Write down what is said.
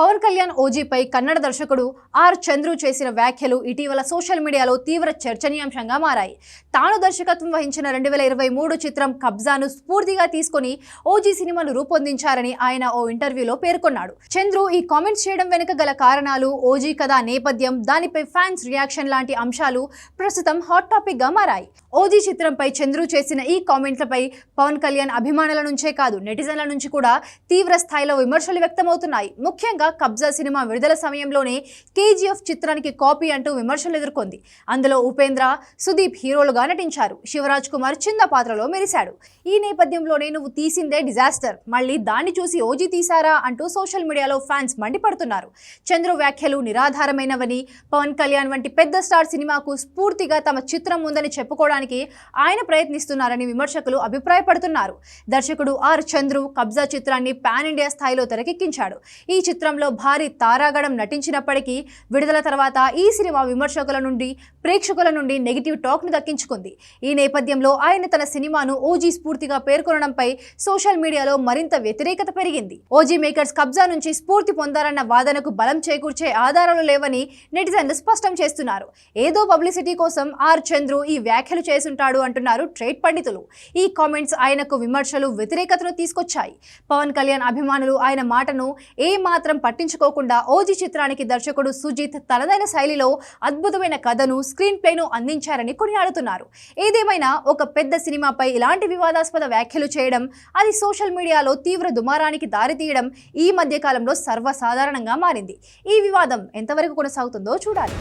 పవన్ కళ్యాణ్ ఓజీపై కన్నడ దర్శకుడు ఆర్ చంద్రు చేసిన వ్యాఖ్యలు ఇటీవల సోషల్ మీడియాలో తీవ్ర చర్చనీయాంశంగా మారాయి. తాను దర్శకత్వం వహించిన రెండు వేల ఇరవై మూడు చిత్రం కబ్జాను స్ఫూర్తిగా తీసుకొని ఓజీ సినిమాను రూపొందించారని ఆయన ఓ ఇంటర్వ్యూలో పేర్కొన్నాడు. చంద్రు ఈ కామెంట్స్ చేయడం వెనుక గల కారణాలు ఓజీ కథ నేపథ్యం దానిపై ఫ్యాన్స్ రియాక్షన్ లాంటి అంశాలు ప్రస్తుతం హాట్ టాపిక్గా మారాయి. ఓజీ చిత్రంపై చంద్రు చేసిన ఈ కామెంట్లపై పవన్ కళ్యాణ్ అభిమానుల నుంచే కాదు నెటిజన్ల నుంచి కూడా తీవ్ర స్థాయిలో విమర్శలు వ్యక్తమవుతున్నాయి. ముఖ్యంగా కబ్జా సినిమా విడుదల సమయంలోనే కేజీఎఫ్ చిత్రానికి కాపీ అంటూ విమర్శలు ఎదుర్కొంది. అందులో ఉపేంద్ర సుదీప్ హీరోలుగా నటించారు. శివరాజ్ కుమార్ చిన్న పాత్రలో మెరిశాడు. ఈ నేపథ్యంలోనే నువ్వు తీసిందే డిజాస్టర్. మళ్ళీ దాన్ని చూసి ఓజీ తీశారా అంటూ సోషల్ మీడియాలో ఫ్యాన్స్ మండిపడుతున్నారు. చంద్రు వ్యాఖ్యలు నిరాధారమైనవని పవన్ కళ్యాణ్ వంటి పెద్ద స్టార్ సినిమాకు స్ఫూర్తిగా తమ చిత్రం ఉందని చెప్పుకోవడానికి ఆయన ప్రయత్నిస్తున్నారని విమర్శకులు అభిప్రాయపడుతున్నారు. దర్శకుడు ఆర్ చంద్రు కబ్జా చిత్రాన్ని పాన్ ఇండియా స్థాయిలో తెరకెక్కించాడు. ఈ చిత్రంలో భారీ తారాగణం నటించినప్పటికీ విడుదల తర్వాత ఈ సినిమా విమర్శకుల నుండి ప్రేక్షకుల నుండి నెగిటివ్ టాక్ను దక్కించుకుంది. ఈ నేపథ్యంలో ఆయన తన సినిమాను ఓజీ స్ఫూర్తిగా పేర్కొనడంపై సోషల్ మీడియాలో మరింత వ్యతిరేకత పెరిగింది. ఓజీ మేకర్స్ కబ్జా నుంచి స్ఫూర్తి పొందారన్న వాదనకు బలం చేకూర్చే ఆధారాలు లేవని నెటిజన్లు స్పష్టం చేస్తున్నారు. ఏదో పబ్లిసిటీ కోసం ఆర్ చంద్రు ఈ వ్యాఖ్యలు చేసుంటాడు అంటున్నారు ట్రేడ్ పండితులు. ఈ కామెంట్స్ ఆయనకు విమర్శలు వ్యతిరేకతను తీసుకొచ్చాయి. పవన్ కళ్యాణ్ అభిమానులు ఆయన మాటను ఏ మాత్రం పట్టించుకోకుండా ఓజీ చిత్రానికి దర్శకుడు సుజిత్ తనదైన శైలిలో అద్భుతమైన కథను స్క్రీన్ ప్లేను అందించారని కొనియాడుతున్నారు. ఏదేమైనా ఒక పెద్ద సినిమాపై ఇలాంటి వివాదాస్పద వ్యాఖ్యలు చేయడం అది సోషల్ మీడియాలో తీవ్ర దుమారానికి దారితీయడం ఈ మధ్యకాలంలో సర్వసాధారణంగా మారింది. ఈ వివాదం ఎంతవరకు కొనసాగుతుందో చూడాలి.